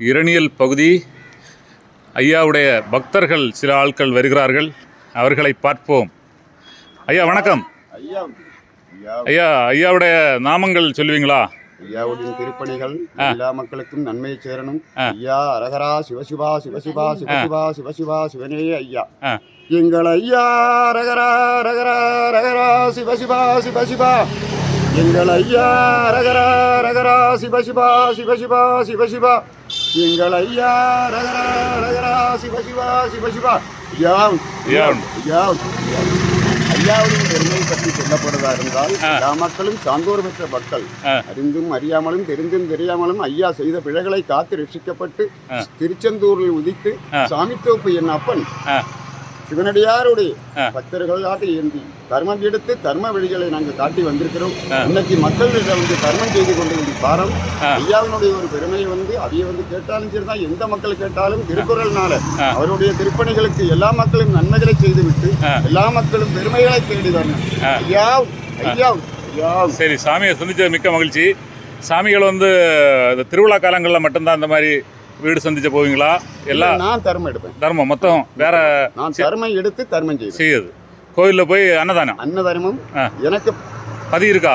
இரணியல் பகுதி. ஐயாவுடைய பக்தர்கள் சில ஆட்கள் வருகிறார்கள். அவர்களை பார்ப்போம். ஐயா வணக்கம். ஐயா ஐயா. ஐயா ஐயாவுடைய நாமங்கள் சொல்லுவீங்களா? ஐயாவுடைய திருப்பணிகள் எல்லா மக்களுக்கும் நன்மை சேரணும். ஐயா அரகரா சிவசிவா சிவசிவா சிவசிவா சிவசிவா சிவனே ஐயா. எங்கள் ஐயா ரகரா ரகரா ரகரா சிவசிவா சிவசிவா எங்கள் ஐயா ரகரா ரகரா சிவசிவா சிவசிவா சிவசிவா எங்கள் ஐயா ரகரா ரகரா சிவசிவா சிவசிவா ஐயா ஐயா. ஐயா ஐயாவுடைய பெருமையை பற்றி சொல்லப்படுவதா இருந்தால் எல்லா மக்களும் சான்றோர் பெற்ற மக்கள். அறிந்தும் அறியாமலும் தெரிந்தும் தெரியாமலும் ஐயா செய்த பிழைகளை காத்து ரட்சிக்கப்பட்டு திருச்செந்தூரில் உதித்து சாமித்தோப்பு என் அப்பன் சிவனடியாருடைய பக்தர்கள் காட்டி ஏந்தி தர்மம் எடுத்து தர்ம வழிகளை நாங்கள் காட்டி வந்திருக்கிறோம். இன்னைக்கு மக்களிடம் வந்து தர்மம் செய்து கொண்டு இந்த பாரம். ஐயாவினுடைய ஒரு பெருமையை வந்து அதைய வந்து கேட்டாலும் சரிதான். எந்த மக்கள் கேட்டாலும் திருக்குறள்னால அவருடைய திருப்பணிகளுக்கு எல்லா மக்களும் நன்மைகளை செய்துவிட்டு எல்லா மக்களும் பெருமைகளை தேடி வரணும். ஐயா ஐயா சரி சாமியை சந்திச்சது மிக்க மகிழ்ச்சி. சாமிகள் வந்து இந்த திருவிழா காலங்களில் மட்டும்தான் அந்த மாதிரி வீடு சந்திச்ச போவீங்களா? எல்லா நான் தர்மம் எடுப்பேன். தர்மம் மொத்தம் வேற நான் தர்மம் எடுத்து தர்மம் செய்வேன். செய்யுது. கோயிலில் போய் அன்னதானம்? அன்ன தர்மம் ஆ. எனக்கு பதி இருக்கா.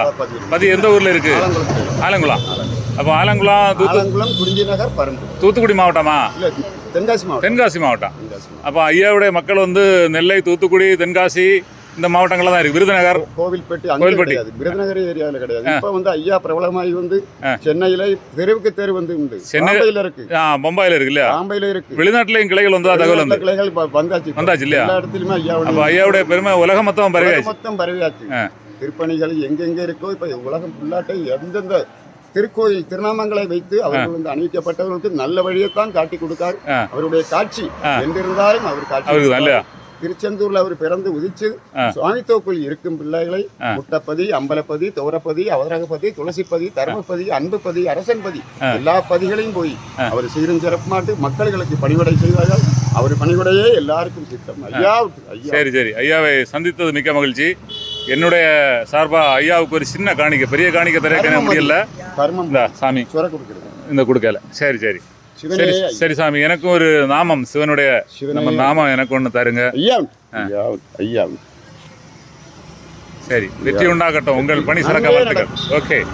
பதி எந்த ஊரில் இருக்கு? ஆலங்குளம் அப்போ ஆலங்குளம் ஆலங்குளம் குறிஞ்சி நகர் பரம்பு. தூத்துக்குடி மாவட்டம். தென்காசி மாவட்டம். தென்காசி மாவட்டம். அப்போ ஐயாவுடைய மக்கள் வந்து நெல்லை தூத்துக்குடி தென்காசி இந்த மாவட்டங்களில் தான் இருக்கு. விருதுநகர் கோவில்பட்டி அங்க கோவில்பட்டி. விருதுநகர் ஏரியாவில் கிடையாது. இப்ப வந்து ஐயா பிரபலமாகி வந்து சென்னையில தெருவுக்கு தெரு வந்து உண்டு. சென்னை- பாம்பையில இருக்கு. ஆ பம்பாயில் இருக்கு இல்லையா? பாம்பையில இருக்கு. வெளிநாட்டுலையும் கிளைகள் வந்து தகவல் வந்து? கிளைகள் வந்தாச்சு. வந்தாச்சு இல்லையா? எல்லா இடத்துலயுமே அப்போ ஐயாவுடைய பெருமை உலகம் மொத்தம் பரவியாச்சு. மொத்தம் பரவியாச்சு. திருப்பணிகள் எங்கெங்க இருக்கோ இப்ப உலகம் ஃபுல்லாட்ட எந்தெந்த திருக்கோயில் திருநாமங்களை வைத்து அவர்கள் வந்து அணிவிக்கப்பட்டவர்களுக்கு நல்ல வழியைத்தான் காட்டி கொடுத்தார். அவருடைய காட்சி என்றிருந்தாலும் அவர் காட்சி திருச்செந்தூர்ல அவர் பிறந்து உதிச்சு சுவாமித்தோப்பில் இருக்கும் பிள்ளைகளை முட்டப்பதி அம்பலப்பதி தோரப்பதி அவரகப்பதி துளசிப்பதி தர்மப்பதி அன்புப்பதி அரசன்பதி எல்லா பதிகளையும் போய் அவர் சீரும் சிறப்புமாட்டு மக்களுக்கு பணிவிடை செய்தார்கள் அவர் பணிவிடையே எல்லாருக்கும் சித்தம். ஐயா ஐயா. சரி சரி. ஐயாவை சந்தித்தது மிக்க மகிழ்ச்சி. என்னுடைய சார்பா ஐயாவுக்கு ஒரு சின்ன காணிக்கை பெரிய காணிக்கை தர முடியல. சாமி. சுர கொடுக்கிறது. இந்த கொடுக்கல சரி சரி. சரி சரி சாமி எனக்கும் ஒரு நாமம் சிவனுடைய சிவனே. நம்ம நாமம் எனக்கு ஒன்று தருங்க. ஐயா. ஐயா சரி வெற்றி உண்டாகட்டும். உங்கள் பணி சிறக்க வாழ்த்துக்கள். ஓகே.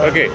ஓகே.